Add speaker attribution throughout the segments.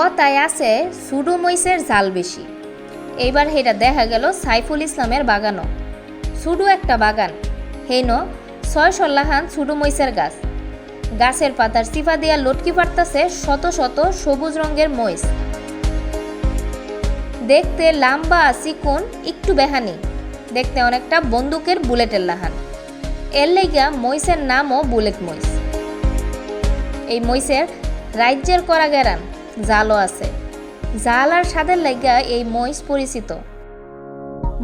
Speaker 1: কথায় আছে, সুডু মইসের জাল বেশি। এইবার হেটা দেখা গেল সাইফুল ইসলামের বাগানও। সুডু একটা বাগান। হেন ছয় সল্লাহান সুডু মইসের গাছ। গাছের পাতার সিফা দিয়া লটকি পারতাছে শত শত সবুজ রঙের মইস দেখতে লাম্বা চিকন একটু বেহানি। দেখতে অনেকটা বন্দুকের বুলেটের লাহান। এর লাইগা মইসের নামও বুলেট মইস এই মইসের রাজ্যের করা গেরান জালও আছে। জাল আর স্বাদের লাইগা এই মহিষ পরিচিত।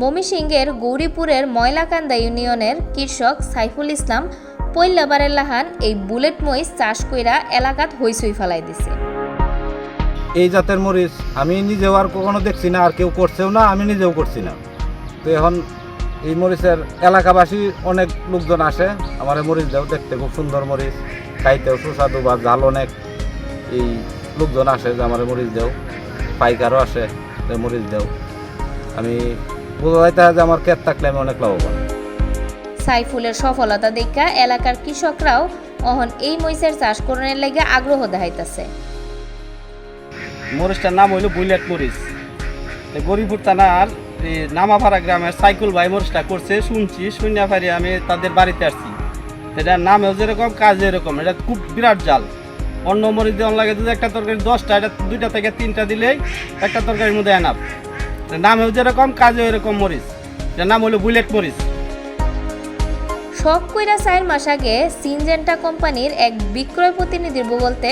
Speaker 1: মমিসিংহের গৌরীপুরের ময়লাকান্দা ইউনিয়নের কৃষক সাইফুল ইসলাম পৈলাবারের লাহান এই বুলেট মহিষ চাষ কইরা এলাকাত হইচই ফেলাই দিছে।
Speaker 2: এই জাতের মরিচ আমি নিজেও আর কখনো দেখছি না, আর কেউ করছেও না, আমি নিজেও করছি না। তো এখন এই মরিচের এলাকাবাসী অনেক লোকজন আসে, আমার মরিচ দেখতে খুব সুন্দর মরিচ, খাইতেও সুস্বাদু বা জাল অনেক। এই লোকজন আসে যে আমার মরিচ দেও পাইকারও আসে যে মরিচ দেও। আমি বোঝা যাইতে হয় যে আমার ক্ষেত থাকলে আমি অনেক লাভবান।
Speaker 1: সাইফুলের সফলতা দেখা এলাকার কৃষকরাও অহন এই মহিষের চাষ করণের লাগে আগ্রহ দেখাইতেছে।
Speaker 3: মরিচটার নাম হইল বুলেট মরিচ। এই গরিপুর থানার এই নামাপাড়া গ্রামের সাইকেল ভাই মরিচটা করছে শুনছি শুনিয়া পারি আমি তাদের বাড়িতে আসছি। এটার নামেও যেরকম কাজ এরকম এটা খুব বিরাট জাল। অন্য মরিচ দেওয়ার লাগে যদি একটা তরকারি দশটা, এটা দুইটা থেকে তিনটা দিলেই একটা তরকারির মধ্যে এনাফ। নামেও যেরকম, কাজেও এরকম মরিচ। এটার নাম হলো বুলেট মরিচ।
Speaker 1: শখ কইরা চার মাস আগে সিনজেন্টা কোম্পানির এক বিক্রয় প্রতিনিধির বলতে,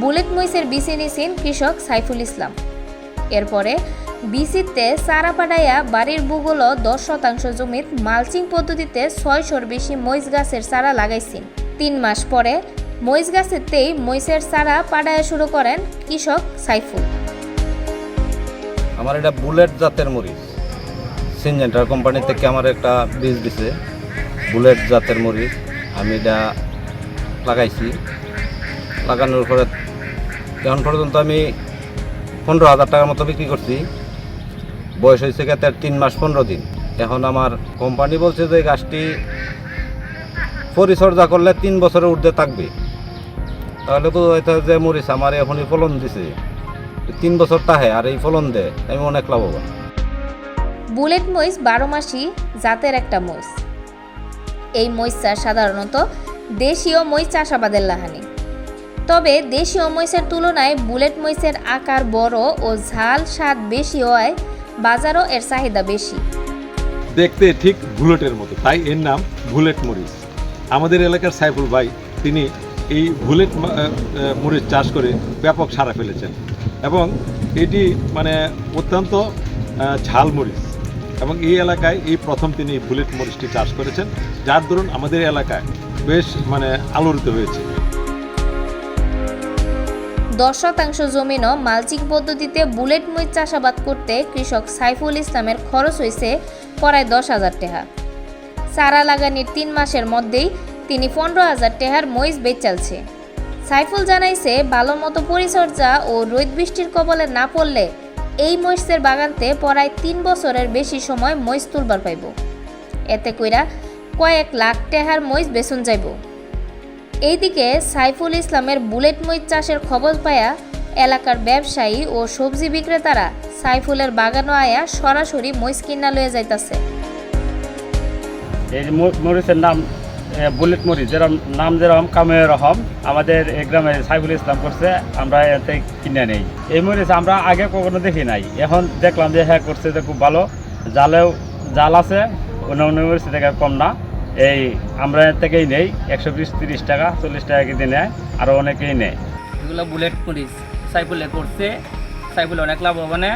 Speaker 1: বুলেট মহিষের বিসি নিছেন কৃষক সাইফুল ইসলাম। এরপরে বিসিতে চারা পাড়াইয়া বাড়ির বুগলো দশ শতাংশ জমিত মালচিং পদ্ধতিতে ছয়শোর বেশি মহিষ গাছের চারা লাগাইছেন। তিন মাস পরে মহিষ গাছেতেই মহিষের চারা পাড়াইয়া শুরু করেন কৃষক সাইফুল।
Speaker 2: আমার এটা বুলেট জাতের মরিচ। সিনজেন্টার কোম্পানি থেকে আমার একটা বীজ দিছে, বুলেট জাতের মরিচ। আমি এটা লাগাইছি। লাগানোর পরে এখন পর্যন্ত আমি পনেরো হাজার টাকার মতো বিক্রি করছি। বয়স হয়েছে গেতে তিন মাস পনেরো দিন। এখন আমার কোম্পানি বলছে যে গাছটি পরিচর্যা করলে তিন বছরের ঊর্ধ্বে থাকবে। তাহলে তো হয় যে মরিচ আমার এখনই ফলন দিছে। তিন বছর তাহে আর এই ফলন দেয় আমি অনেক লাভবান
Speaker 1: বুলেট মহিষ বারো মাসি জাতের একটা মহিষ এই মহিষ চাষ সাধারণত দেশীয় মহিষ চাষাবাদের লাহানি। তবে দেশীয় মহিষের তুলনায় বুলেট মহিষের আকার বড় ও ঝাল স্বাদ বেশি হওয়ায় বাজারও এর চাহিদা বেশি।
Speaker 4: দেখতে ঠিক বুলেটের মতো। তাই এর নাম বুলেট মরিচ। আমাদের এলাকার সাইফুল ভাই তিনি এই বুলেট মরিচ চাষ করে ব্যাপক সাড়া ফেলেছেন। এবং এটি মানে অত্যন্ত ঝাল মরিচ এবং এই এলাকায় এই প্রথম তিনি বুলেট মরিচটি চাষ করেছেন। যার দরুন আমাদের এলাকায় বেশ মানে আলোড়িত হয়েছে।
Speaker 1: দশ শতাংশ জমিনও মালচিং পদ্ধতিতে বুলেট মরিচ চাষাবাদ করতে কৃষক সাইফুল ইসলামের খরচ হয়েছে প্রায় দশ হাজার টাকা। চারা লাগানির তিন মাসের মধ্যেই তিনি পনেরো হাজার টেহার মহিষ বেচালছে সাইফুল জানাইছে ভালো মতো পরিচর্যা ও রোদ বৃষ্টির কবলে না পড়লে এই মহিষের বাগানতে প্রায় তিন বছরের বেশি সময় মহিষ তুলবার পাইব। এতে কইরা কয়েক লাখ টেহার মহিষ বেচন যাইব। এইদিকে সাইফুল ইসলামের বুলেট মরিচ চাষের খবর পায়া এলাকার ব্যবসায়ী ও সবজি বিক্রেতারা সাইফুলের বাগানো আয়া সরাসরি মরিচ কিনা লয়ে যাইতাছে।
Speaker 3: মরিচের নাম বুলেট মরিচ যেরকম নাম যেরকম কামে রকম আমাদের এই গ্রামে সাইবুল ইসলাম করছে, আমরা এতে কিনে নেই। এই মরিচ আমরা আগে কখনো দেখি নাই। এখন দেখলাম যে হ্যাঁ করছে যে খুব ভালো। জালেও জাল আছে, অন্য মরিচ থেকে কম না। এই আমরা থেকেই নেই, একশো বিশ, তিরিশ টাকা, চল্লিশ টাকা কেজি নেয় আরও অনেকেই নেয়।
Speaker 5: এগুলো বুলেট মরিচ। সাইফুলে করছে, সাইফুলে অনেক লাভবানে।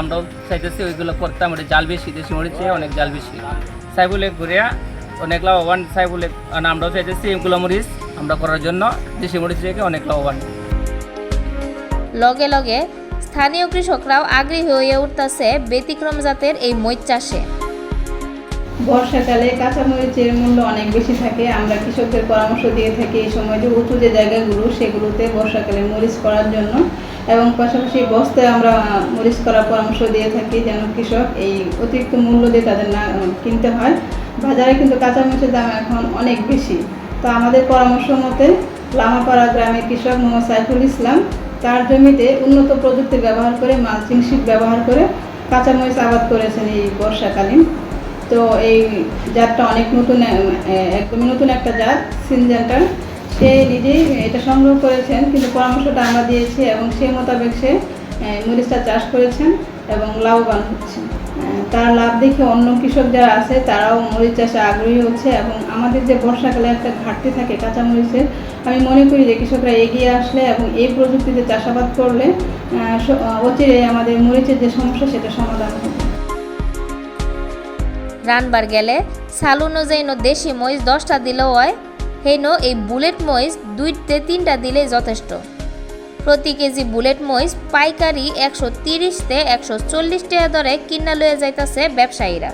Speaker 5: আমরাও চাইতেছি ওইগুলো করতাম ওটা জাল বেশি, দেশি মরিচে অনেক জাল বেশি। সাইফুলে ঘুরে অনেক লাভবান সাইফুলে আর আমরাও চাইতেছি এগুলো মরিচ আমরা করার জন্য দেশি মরিচ রেখে অনেক লাভবান।
Speaker 1: লগে লগে স্থানীয় কৃষকরাও আগ্রহী হয়ে উঠতেছে ব্যতিক্রম জাতের এই মরিচ চাষে।
Speaker 6: বর্ষাকালে কাঁচামরিচের মূল্য অনেক বেশি থাকে আমরা কৃষকদের পরামর্শ দিয়ে থাকি এই সময় যে উঁচু যে জায়গাগুলো সেগুলোতে বর্ষাকালে মরিচ করার জন্য এবং পাশাপাশি বস্তায় আমরা মরিচ করার পরামর্শ দিয়ে থাকি যেন কৃষক এই অতিরিক্ত মূল্য দিয়ে তাদের না কিনতে হয়। বাজারে কিন্তু কাঁচামরিচের দাম এখন অনেক বেশি। তো আমাদের পরামর্শ মতে লামাপাড়া গ্রামের কৃষক মোহাম্মদ সাইফুল ইসলাম তার জমিতে উন্নত প্রযুক্তি ব্যবহার করে, মালচিং শীট ব্যবহার করে কাঁচামরিচ আবাদ করেছেন এই বর্ষাকালীন। তো এই জাতটা অনেক নতুন একদমই নতুন একটা জাত, সিনজেন্টার। সে নিজেই এটা সংগ্রহ করেছেন, কিন্তু পরামর্শটা আমরা দিয়েছি এবং সে মোতাবেক সে মরিচটা চাষ করেছেন। এবং লাভবান হচ্ছেন আহ, তার লাভ দেখে অন্য কৃষক যারা আছে তারাও মরিচ চাষে আগ্রহী হচ্ছে এবং আমাদের যে বর্ষাকালে একটা ঘাটতি থাকে কাঁচা মরিচের আমি মনে করি যে কৃষকরা এগিয়ে আসলে এবং এই প্রযুক্তিতে চাষাবাদ করলে অচিরে আমাদের মরিচের যে সমস্যা সেটা সমাধান হবে।
Speaker 1: রানবার গেলে সাল অনুযায়ী দেশি মহিষ দশটা দিলেও হয় হেন এই বুলেট মহিষ দুইতে তিনটা দিলেই যথেষ্ট। প্রতি কেজি বুলেট মহিষ পাইকারি একশো তিরিশতে একশো চল্লিশ টাকা দরে কিনা লয়ে যাইতাছে ব্যবসায়ীরা।